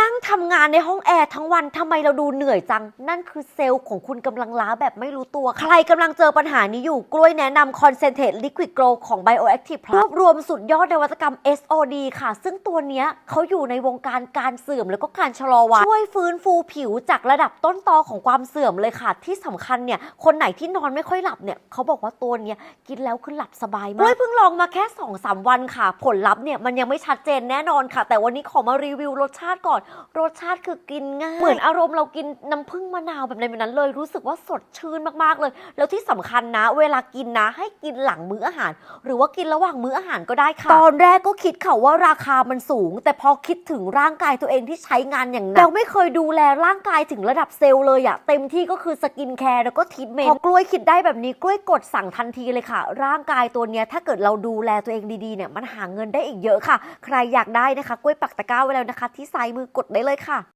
นั่งทำงานในห้องแอร์ทั้งวันทำไมเราดูเหนื่อยจัง นั่นคือเซลล์ของคุณกำลังล้าแบบไม่รู้ตัว ใครกำลังเจอปัญหานี้อยู่ กล้วยแนะนำ Concentrate Liquid Glow ของ Bioactive Plus รวบรวมสุดยอดนวัตกรรม SOD ค่ะ ซึ่งตัวเนี้ยเขาอยู่ในวงการการเสื่อมแล้วก็การชะลอวัยช่วยฟื้นฟูผิวจากระดับต้นตอของความเสื่อมเลยค่ะ ที่สำคัญเนี่ย คนไหนที่นอนไม่ค่อยหลับเนี่ยเขาบอกว่าตัวเนี้ยกินแล้วคือหลับสบายมากกล้วยเพิ่งลองมาแค่2อสวันค่ะ ผลลัพธ์เนี่ยมันยังไม่ชัดเจนแน่นอนค่ะ แต่วันนี้ขอมารีวิวรสชาติก่อนรสชาติคือกินง่าย เหมือนอารมณ์เรากินน้ำผึ้งมะนาวแบบในแบบนั้นเลย รู้สึกว่าสดชื่นมากๆเลย แล้วที่สำคัญนะ เวลากินนะ ให้กินหลังมื้ออาหาร หรือว่ากินระหว่างมื้ออาหารก็ได้ค่ะ ตอนแรกก็คิดค่ะว่าราคามันสูง แต่พอคิดถึงร่างกายตัวเองที่ใช้งานอย่างหนักแล้วไม่เคยดูแลร่างกายถึงระดับเซลล์เลยอะเต็มที่ก็คือสกินแคร์แล้วก็ทรีทเมนต์พอกล้วยคิดได้แบบนี้กล้วยกดสั่งทันทีเลยค่ะ ร่างกายตัวเนี้ยถ้าเกิดเราดูแลตัวเองดีๆเนี่ยมันหาเงินได้อีกเยอะค่ะ ใครอยากได้นะคะกล้วยปักตะกร้าไว้แล้วนะคะ ที่ซ้ายมือดได้เลยค่ะ